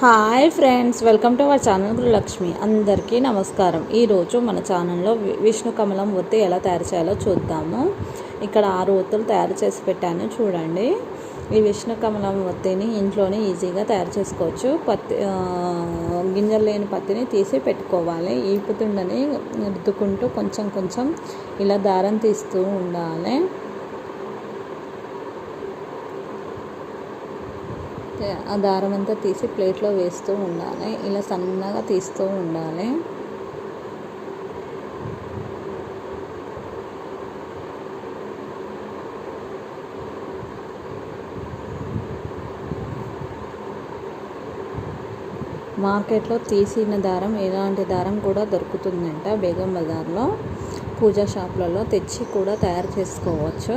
Hi friends welcome to our channel Gurulakshmi. అందరికీ నమస్కారం. ఈరోజు మన ఛానల్లో విష్ణు కమలం ఒత్తి ఎలా తయారు చేయాలో చూద్దాము. ఇక్కడ ఆరు ఒత్తులు తయారు చేసి పెట్టాను చూడండి. ఈ విష్ణు కమలం ఒత్తిని ఇంట్లోనే ఈజీగా తయారు చేసుకోవచ్చు. పత్తి గింజలు లేని పత్తిని తీసి పెట్టుకోవాలి. ఈపుతుండని రుద్దుకుంటూ కొంచెం కొంచెం ఇలా దారం తీస్తూ ఉండాలి. ఆ దారం అంతా తీసి ప్లేట్లో వేస్తూ ఉండాలి. ఇలా సన్నగా తీస్తూ ఉండాలి. మార్కెట్లో తీసిన దారం ఎలాంటి దారం కూడా దొరుకుతుందంట బేగం బజార్లో. పూజా షాప్లలో తెచ్చి కూడా తయారు చేసుకోవచ్చు.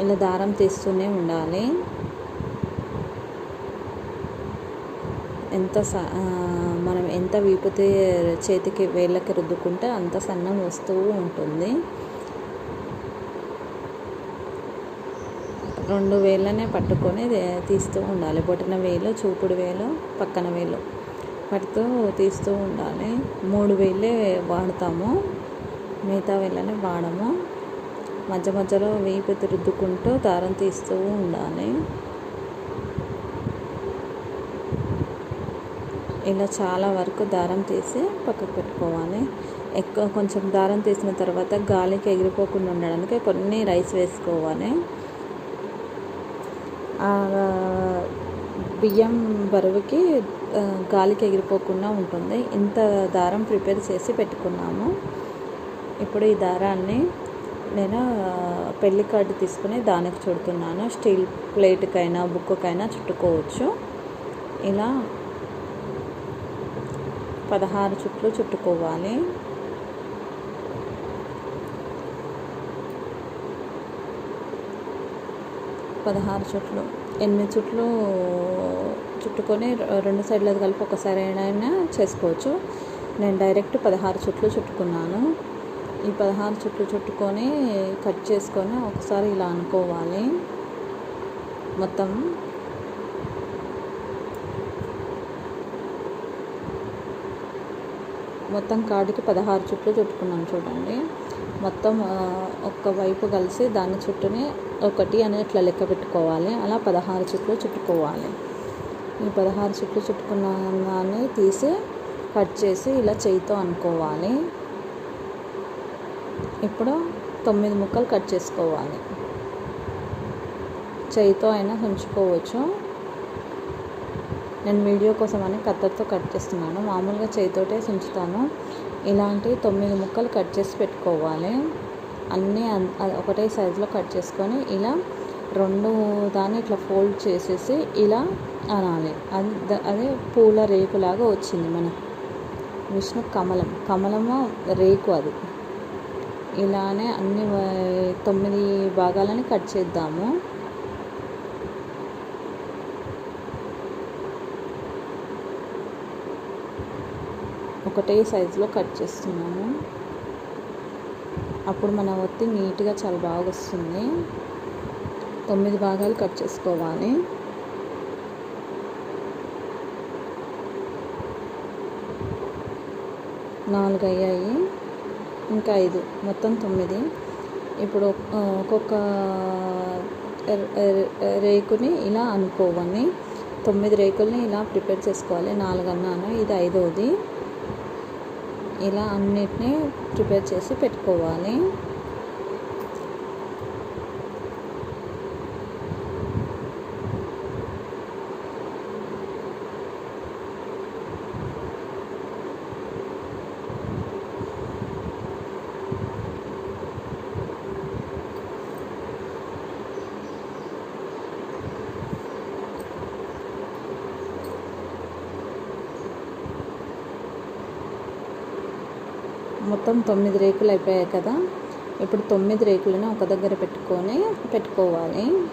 ఇలా దారం తీస్తూనే ఉండాలి. ఎంత స మనం ఎంత వీపితే చేతికి వేళ్ళకి రుద్దుకుంటే అంత సన్నం వస్తూ ఉంటుంది. రెండు వేళ్ళనే పట్టుకొని తీస్తూ ఉండాలి. బొటన వేలు చూపుడు వేలు పక్కన వేలు పడుతూ తీస్తూ ఉండాలి. మూడు వేలే వాడతాము. మిగతా వేళ్ళనే వాడము. మధ్య మధ్యలో వీపు రుద్దుకుంటూ దారం తీస్తూ ఉండాలి. ఇలా చాలా వరకు దారం తీసి పక్కకు పెట్టుకోవాలి. ఎక్కువ కొంచెం దారం తీసిన తర్వాత గాలికి ఎగిరిపోకుండా ఉండడానికి కొన్ని రైస్ వేసుకోవాలి. బియ్యం బరువుకి గాలికి ఎగిరిపోకుండా ఉంటుంది. ఇంత దారం ప్రిపేర్ చేసి పెట్టుకున్నాము. ఇప్పుడు ఈ దారాన్ని నేను పెళ్ళి కార్డు తీసుకుని దానికి చుడుతున్నాను. స్టీల్ ప్లేట్కైనా బుక్కుకైనా చుట్టుకోవచ్చు. ఇలా పదహారు చుట్లు చుట్టుకోవాలి. పదహారు చుట్లు. ఎనిమిది చుట్లు చుట్టుకొని రెండు సైడ్లది కలిపి ఒకసారి అయినా చేసుకోవచ్చు. నేను డైరెక్ట్ పదహారు చుట్లు చుట్టుకున్నాను. ఈ పదహారు చుట్లు చుట్టుకొని కట్ చేసుకొని ఒకసారి ఇలా అనుకోవాలి. మొత్తం మొత్తం కాడికి పదహారు చుట్లు చుట్టుకున్నాం చూడండి. మొత్తం ఒక్క వైపు కలిసి దాని చుట్టూనే ఒకటి అనేది ఇట్లా లెక్క పెట్టుకోవాలి. అలా పదహారు చుట్లు చుట్టుకోవాలి. ఈ పదహారు చుట్లు చుట్టుకున్న దాన్ని తీసి కట్ చేసి ఇలా చేయితో అనుకోవాలి. ఇప్పుడు తొమ్మిది ముక్కలు కట్ చేసుకోవాలి. చేయితో అయినా ఉంచుకోవచ్చు. నేను వీడియో కోసం అని కత్తెరతో కట్ చేస్తున్నాను. మామూలుగా చేతితోటే ఉంచుతాను ఇలాంటి తొమ్మిది ముక్కలు కట్ చేసి పెట్టుకోవాలి. అన్నీ అన్- ఒకటే సైజులో కట్ చేసుకొని ఇలా రెండు దాన్ని ఇట్లా ఫోల్డ్ చేసేసి ఇలా అనాలి. అది అదే పూల రేకులాగా వచ్చింది మన విష్ణు కమలం. కమలము రేకు అది. ఇలానే అన్ని తొమ్మిది భాగాలని కట్ చేద్దాము. ఒకటే సైజులో కట్ చేస్తున్నాను. అప్పుడు మన ఒత్తి నీట్గా చాలా బాగా వస్తుంది. తొమ్మిది భాగాలు కట్ చేసుకోవాలి. నాలుగు అయ్యాయి. ఇంకా ఐదు మొత్తం తొమ్మిది. ఇప్పుడు ఒక్కొక్క రేకుని ఇలా అనుకోవాలి. తొమ్మిది రేకుల్ని ఇలా ప్రిపేర్ చేసుకోవాలి. నాలుగు అన్నాను ఇది ఐదవది ఇలా అన్నిటినీ ప్రిపేర్ చేసి పెట్టుకోవాలి. మొత్తం తొమ్మిది రేకులు అయిపోయాయి కదా. ఇప్పుడు తొమ్మిది రేకులను ఒక దగ్గర పెట్టుకొని పెట్టుకోవాలి.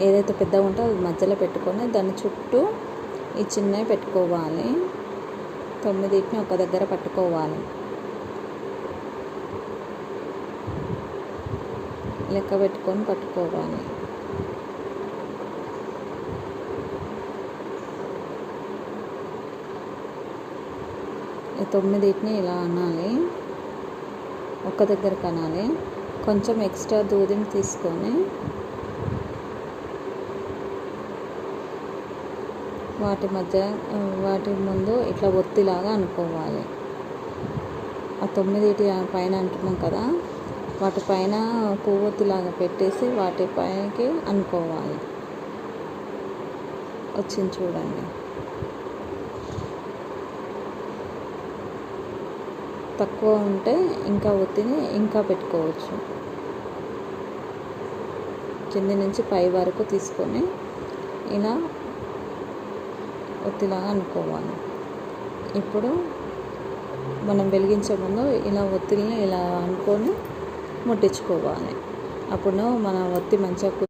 ఏదైతే పెద్దగా ఉంటే అది మధ్యలో పెట్టుకొని దాని చుట్టూ ఈ చిన్నవి పెట్టుకోవాలి. తొమ్మిదిటిని ఒక దగ్గర పట్టుకోవాలి. లెక్క పెట్టుకొని పట్టుకోవాలి. తొమ్మిదిటిని ఇలా అనాలి. ఒక్క దగ్గర కనాలి. కొంచెం ఎక్స్ట్రా దూదిని తీసుకొని వాటి మధ్య వాటి ముందు ఇట్లా ఒత్తిలాగా అనుకోవాలి. ఆ తొమ్మిదిటి పైన అంటున్నాం కదా వాటి పైన పువ్వొత్తిలాగా పెట్టేసి వాటి పైకి అనుకోవాలి. వచ్చింది చూడండి. తక్కువ ఉంటే ఇంకా ఒత్తిని ఇంకా పెట్టుకోవచ్చు. కింది నుంచి పై వరకు తీసుకొని ఇలా ఒత్తిలాగా అనుకోవాలి. ఇప్పుడు మనం వెలిగించే ముందు ఇలా ఒత్తిడిని ఇలా అనుకొని ముట్టించుకోవాలి. అప్పుడు మన ఒత్తి మంచిగా